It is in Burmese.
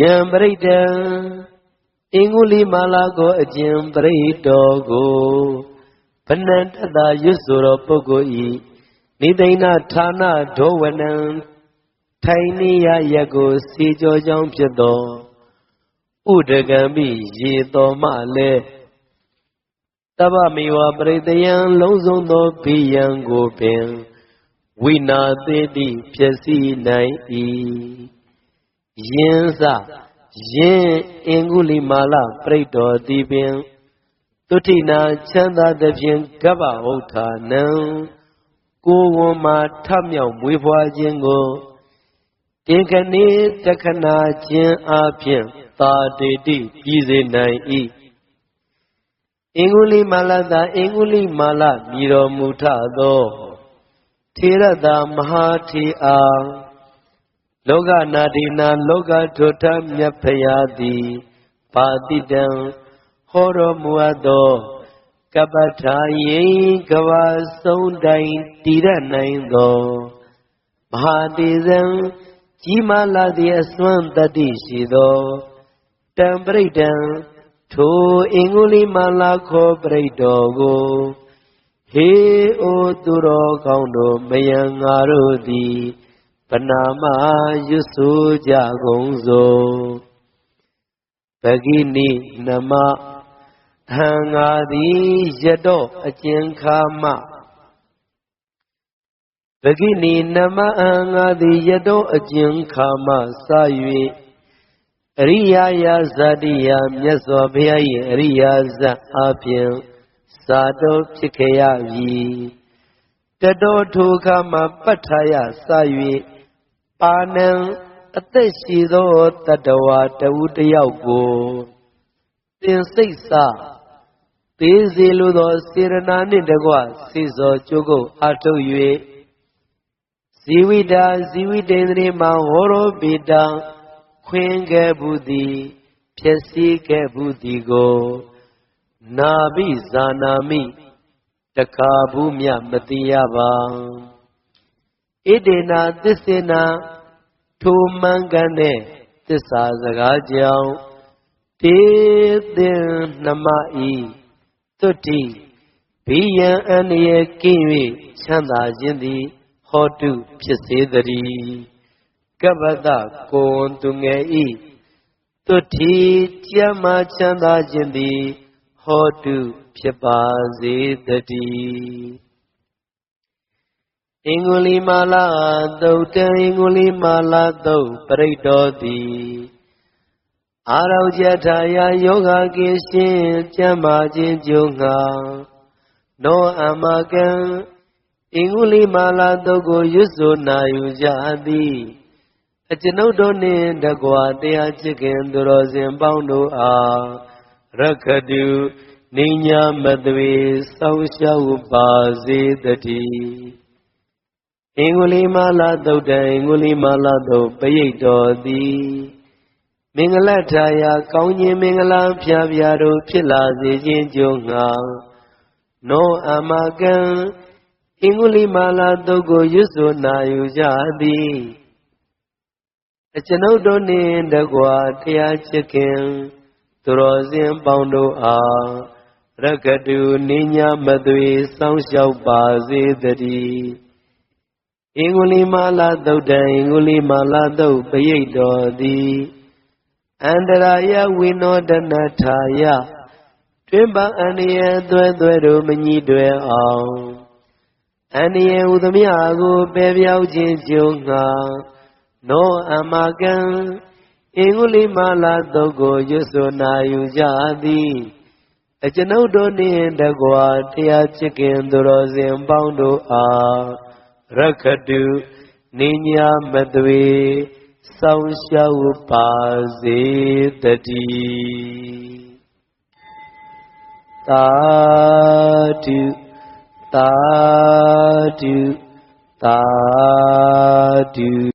ယံပရိဒံအင်္ဂုလိမာလာကိုအကျင်ပရိတော်ကိုဗနန္တတာရွတ်ဆိုတော်ပုဂ္ဂိုလ်ဤနိသိဏဌာနဒောဝနံထိုင်နေရရက်ကိုစီကြောကြောင်းဖြစ်သောဥဒကံမိရေတော်မှလည်းတဗ္ဗမေဝပရိတယံလုံးစုံသောဘိယံကိုပင်ဝိနာသေးတိဖြစ်စီနိုင်၏ ယင်းစယင်းအင်္ဂုလိမာလပြိတ္တော်တိပင်သုတိနာချမ်းသာသဖြင့်ကပ္ပဥဋ္ဌာနံကိုယ်ဝန်မှာထမြောက်မွေးဖွားခြင်းကိုတင်ခဏေတခဏခြင်းအပြင်သာတေတိပြည်စေနိုင်၏အင်္ဂုလိမာလသာအင်္ဂုလိမာလမြည်တော်မူထသောထေရတာမဟာထေအား လောကနာတိနာလောကထုထမြတ်ဖရာသည်ပါတိတံဟောတော်မူအပ်သောကပ္ပထာယိကဘာဆုံးတိုင်းတည်ရနိုင်သောမဟာတေဇံကြီးမားလာသည့်အစွမ်းတတိရှိသောတံပရိဒံထိုအင်္ဂုလိမာလာခောပရိတော်ကိုဟေအိုသူတော်ကောင်းတို့မယံငါတို့သည် ပနာမရွတ်ဆိုကြကုန်စို့ပဂိနိနမဟံငါသည်ရတော့အကျဉ်ခါမပဂိနိနမအံငါသည်ရတော့အကျဉ်ခါမစ၍အရိယာယဇတိယမြတ်စွာဘုရား၏အရိယာဇအပြင်သာတော်ဖြစ်ခဲ့ရပြီတတော်ထိုခါမှာပဋ္ဌာယစ၍ ပါဏံအသက်ရှိသောတတဝါတဝူတယောက်ကိုသင်စိတ်စသေးစေလိုသောစေရနာနှင့်တကွစေစောကျုပ်ကိုအထုတ်၍ဇီဝိတာဇီဝိတေန္ဒြေမှာဟောရောပေတံခွင်ခဲ့ဘူးသည်ဖြစ်စည်းခဲ့ဘူးသည်ကိုနာဘိဇာနာမိတခါဘူးမြမသိရပါ ဣဒေနာသစ္စေနာထိုမှန်ကန်တဲ့သစ္စာစကားကြောင့်တေသင်နှမဤသွတ်တိဘိယံအန္တရာယ်ကင်း၍ချမ်းသာခြင်းသည် ဟောတုဖြစ်စေတည်းကပ္ပတကိုဝန်သူငယ်ဤသွတ်တိကြမ်းမှချမ်းသာခြင်းသည် ဟောတုဖြစ်ပါစေတည်း အင်္ဂုလိမာလာသုတ်တံအင်္ဂုလိမာလာသုတ်ပရိတောတိအာရောကြထာယယောဂကေရှင်ကျမ်းမာခြင်းကြုံငါနောအမကံအင်္ဂုလိမာလာသုတ်ကိုရွတ်ဆိုနာယူကြသည်အကျွန်ုပ်တို့နှင့်တကွာတရားချစ်ခင်သူတော်စင်ပေါင်းတို့အားရခတုနိညာမသွေစောင်းရှောက်ပါစေတည်း အင်္ဂုလိမာလာသုတ်တံအင်္ဂုလိမာလာသုတ်ပရိတ်တော်သည်မင်္ဂလထာယာကောင်းခြင်းမင်္ဂလာဖြာဖြာတို့ဖြစ်လာစေခြင်းကြုံငါနောအမကံအင်္ဂုလိမာလာသုတ်ကိုရွတ်ဆိုနာယူကြသည်အကျွန်ုပ်တို့နှင့်တကွာတရားချစ်ခင်သူတော်စင်ပေါင်းတို့အားရကတုနိညာမသွေစောင်းလျှောက်ပါစေတည်း အင်္ဂုလိမာလာသုတ်တံအင်္ဂုလိမာလာသုတ်ပရိတ်တော်သည်အန္တရာယဝိနောဒနထာယတွင်ပါအန္တရာသွဲသွဲတို့မညီတွယ်အောင်အန္တရာဥသမျှကိုပယ်ပြောက်ခြင်းကြုံငါနောအမကံအင်္ဂုလိမာလာသုတ်ကိုရွတ်ဆိုနာယူကြသည်အကျွန်ုပ်တို့နှင့်တကွာတရားချစ်ခင်သူတော်စင်ပေါင်းတို့အား ရခတုနိညာမသွေစောင်းရှောက်ပါစေတည်းသာဓုသာဓုသာဓု